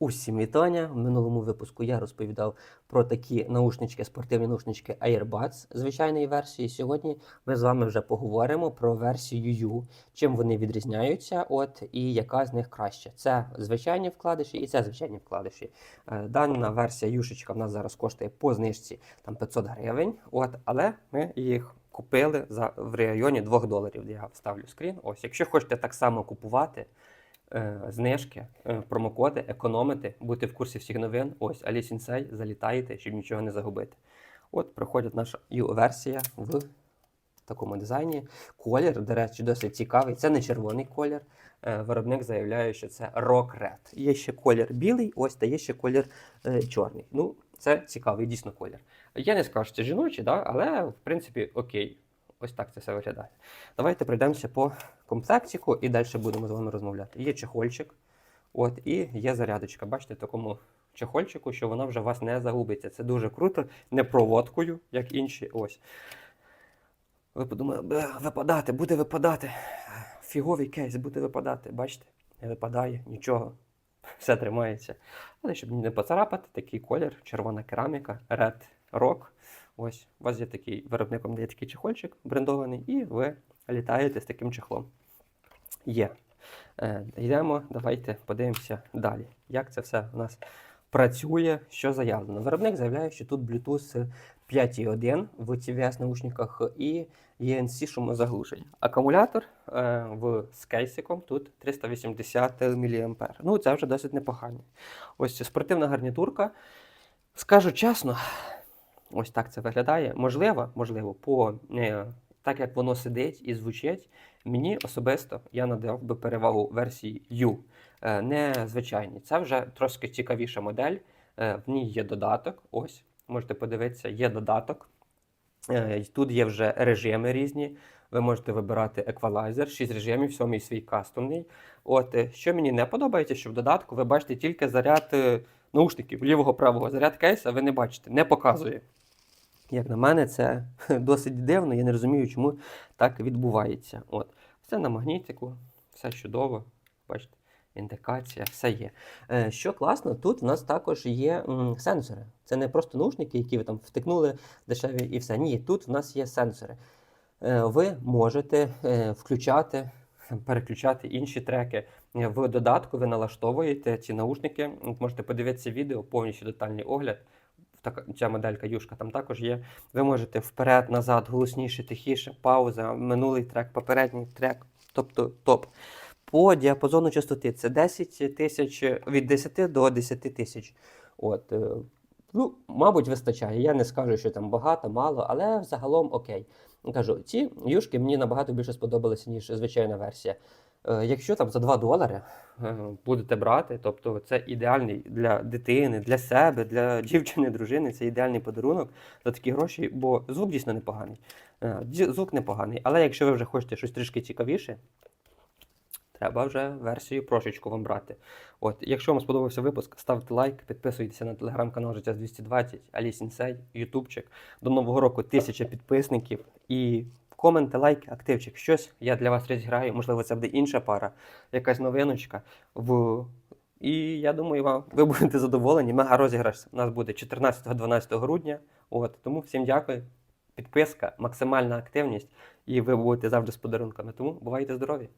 Усім вітання. В минулому випуску я розповідав про такі наушнички, спортивні наушнички AirBuds звичайної версії. Сьогодні ми з вами вже поговоримо про версію U, чим вони відрізняються, от і яка з них краща. Це звичайні вкладиші і це звичайні вкладиші. Е, Дана версія юшечка в нас зараз коштує по знижці там 500 гривень. От, але ми їх купили за в районі 2 доларів. Я вставлю скрін. Ось, якщо хочете так само купувати знижки, е, промокоди, економити, бути в курсі всіх новин. Ось Alice Inside, залітаєте, щоб нічого не загубити. От приходить наша U-версія в такому дизайні. Колір, до речі, досить цікавий. Це не червоний колір. Е, Виробник заявляє, що це Rock Red. Є ще колір білий, ось та є ще колір е, чорний. Ну, це цікавий дійсно колір. Я не скажу, що це жіночий, да? але в принципі окей. Ось так це все виглядає. Давайте пройдемося по комплектику і далі будемо з вами розмовляти. Є чехольчик, от, і є зарядочка. Бачите, в такому чехольчику, що вона вже вас не загубиться. Це дуже круто, не проводкою, як інші. Ось. Ви подумали, випадати, буде випадати. Фіговий кейс буде випадати. Бачите? Не випадає нічого. Все тримається. Але щоб не поцарапати, такий колір, червона кераміка, Red Rock. Ось, у вас є такий виробником дає такий чехольчик брендований, і ви літаєте з таким чехлом. Є. Е, йдемо, давайте подивимося далі. Як це все у нас працює, що заявлено. Виробник заявляє, що тут Bluetooth 5.1 в TVS наушниках і ENC шумозаглушення. Акумулятор е, в з кейсиком тут 380 мА. Ну, це вже досить непогано. Ось спортивна гарнітурка. Скажу чесно, ось так це виглядає. Можливо, можливо, по е, так як воно сидить і звучить, мені особисто я надав би перевагу версії U, е, не звичайній. Це вже трошки цікавіша модель. Е, В ній є додаток. Ось, можете подивитися, є додаток. Тут є вже режими різні. Ви можете вибирати еквалайзер, 6 режимів, сьомий свій кастомний. От, що мені не подобається, що в додатку ви бачите тільки заряд наушників лівого правого заряд кейса, ви не бачите, не показує. Як на мене, це досить дивно. Я не розумію, чому так відбувається. От. Все на магнітику, все чудово. Бачите, індикація, все є. Е, що класно, тут в нас також є сенсори. Це не просто наушники, які ви там втикнули дешеві і все. Ні, тут в нас є сенсори. Е, ви можете е, переключати інші треки. Е, В додатку ви налаштовуєте ці наушники. Можете подивитися відео, повністю детальний огляд. Така, ця моделька юшка там також є. Ви можете вперед, назад, голосніше, тихіше, пауза, минулий трек, попередній трек, тобто топ. По діапазону частоти це 10 тисяч від 10 до 10 тисяч. От, е, ну, мабуть, вистачає. Я не скажу, що там багато, мало, але взагалом окей. Кажу, ці юшки мені набагато більше сподобалися, ніж звичайна версія. Е, Якщо там за 2 долари е, будете брати, тобто це ідеальний для дитини, для себе, для дівчини, дружини, це ідеальний подарунок за такі гроші, бо звук дійсно непоганий. Е, Звук непоганий, але якщо ви вже хочете щось трішки цікавіше, треба вже версію прошечку вам брати. От, якщо вам сподобався випуск, ставте лайк, підписуйтеся на телеграм-канал Життя з 220, Alice Inside, Ютубчик. До Нового року тисяча підписників і коменти, лайки, активчик. Щось я для вас розіграю. Можливо, це буде інша пара, якась новиночка. В... І я думаю, ви будете задоволені. Мега розіграш у нас буде 14-12 грудня. От, тому всім дякую. Підписка, максимальна активність, і ви будете завжди з подарунками. Тому бувайте здорові!